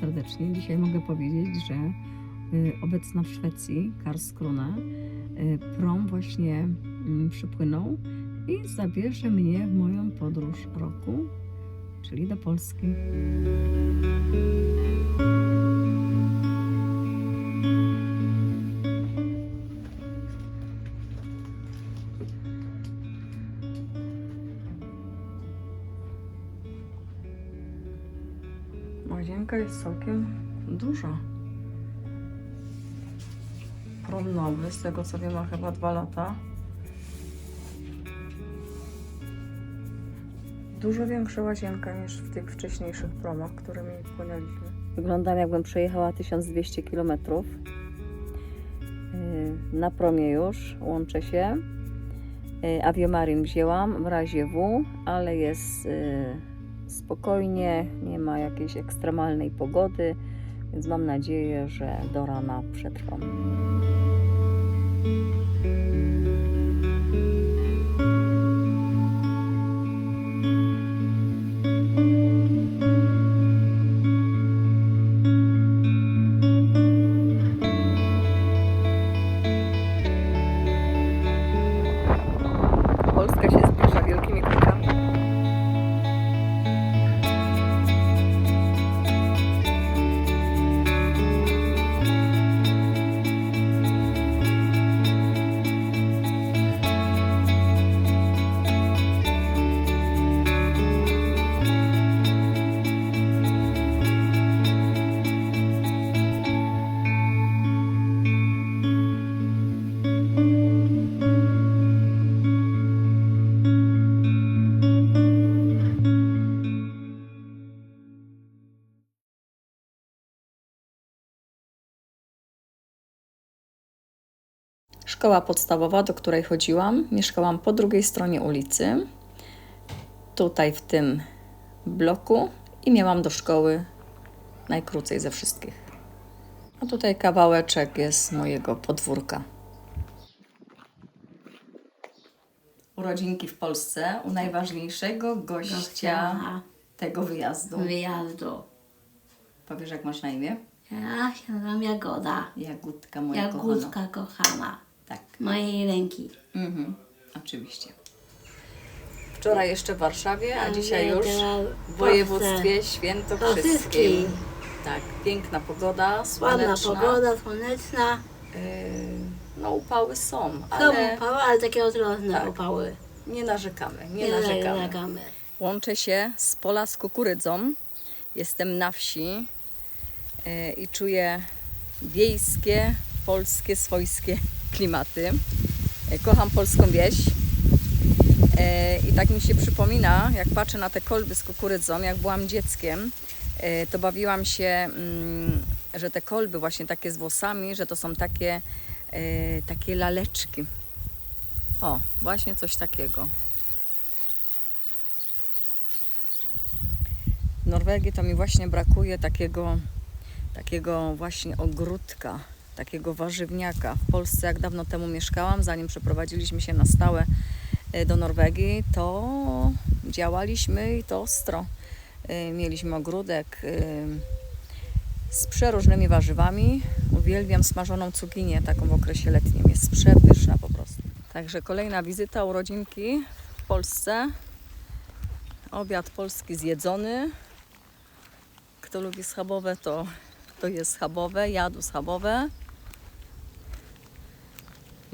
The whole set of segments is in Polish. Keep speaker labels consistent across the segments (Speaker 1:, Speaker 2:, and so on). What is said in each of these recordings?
Speaker 1: serdecznie. Dzisiaj mogę powiedzieć, że y, obecna w Szwecji, Karlskrona, y, prom właśnie mm, przypłynął i zabierze mnie w moją podróż roku, czyli do Polski. Łazienka jest całkiem duża. Prom nowy, z tego co wiem, ma chyba dwa lata. Dużo większa łazienka niż w tych wcześniejszych promach, którymi płynęliśmy. Wyglądam jakbym przejechała 1200 km. Na promie już łączę się. Yy, Aviomarin wzięłam w razie W, ale jest yy, spokojnie, nie ma jakiejś ekstremalnej pogody, więc mam nadzieję, że do rana przetrwam. Szkoła podstawowa, do której chodziłam, mieszkałam po drugiej stronie ulicy, tutaj w tym bloku i miałam do szkoły najkrócej ze wszystkich. A tutaj kawałeczek jest mojego podwórka. Urodzinki w Polsce u najważniejszego gościa
Speaker 2: Gościa.
Speaker 1: tego wyjazdu.
Speaker 2: wyjazdu.
Speaker 1: Powiesz, jak masz na imię?
Speaker 2: Ja się nazywam Jagoda.
Speaker 1: Jagódka moja kochana.
Speaker 2: Jagódka kochana.
Speaker 1: Tak.
Speaker 2: Mojej ręki.
Speaker 1: Mhm, oczywiście. Wczoraj jeszcze w Warszawie, a dzisiaj już w województwie świętokrzyskim. Tak, piękna pogoda,
Speaker 2: Ładna
Speaker 1: słoneczna.
Speaker 2: pogoda, słoneczna.
Speaker 1: Yy, no upały są,
Speaker 2: Są
Speaker 1: ale
Speaker 2: upały, ale takie odrobne
Speaker 1: Tak.
Speaker 2: upały.
Speaker 1: nie narzekamy, nie,
Speaker 2: Nie
Speaker 1: narzekamy.
Speaker 2: narzekamy.
Speaker 1: Łączę się z pola z kukurydzą. Jestem na wsi yy, i czuję wiejskie, polskie, swojskie klimaty. Yy, Kocham polską wieś. E, I tak mi się przypomina, jak patrzę na te kolby z kukurydzą, jak byłam dzieckiem, e, to bawiłam się, mm, że te kolby właśnie takie z włosami, że to są takie, e, takie laleczki. O, właśnie coś takiego. W Norwegii to mi właśnie brakuje takiego, takiego właśnie ogródka, takiego warzywniaka. W Polsce jak dawno temu mieszkałam, zanim przeprowadziliśmy się na stałe e, do Norwegii, to działaliśmy i to ostro. E, Mieliśmy ogródek e, z przeróżnymi warzywami. Uwielbiam smażoną cukinię, taką w okresie letnim. Jest przepyszna po prostu. Także kolejna wizyta, urodzinki w Polsce. Obiad polski zjedzony. Kto lubi schabowe, to, to jest schabowe. Jadł schabowe.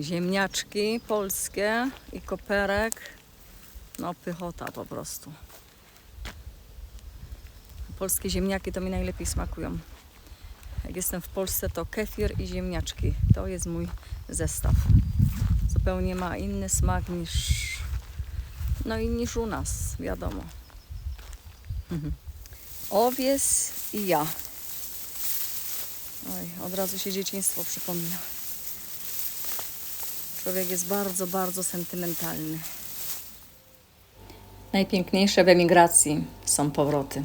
Speaker 1: Ziemniaczki polskie i koperek. No pychota po prostu. Polskie ziemniaki to mi najlepiej smakują. Jak jestem w Polsce, to kefir i ziemniaczki. To jest mój zestaw. Zupełnie ma inny smak niż, no i niż u nas, wiadomo. Mhm. Owies i ja. Oj, od razu się dzieciństwo przypomina. Człowiek jest bardzo, bardzo sentymentalny. Najpiękniejsze w emigracji są powroty.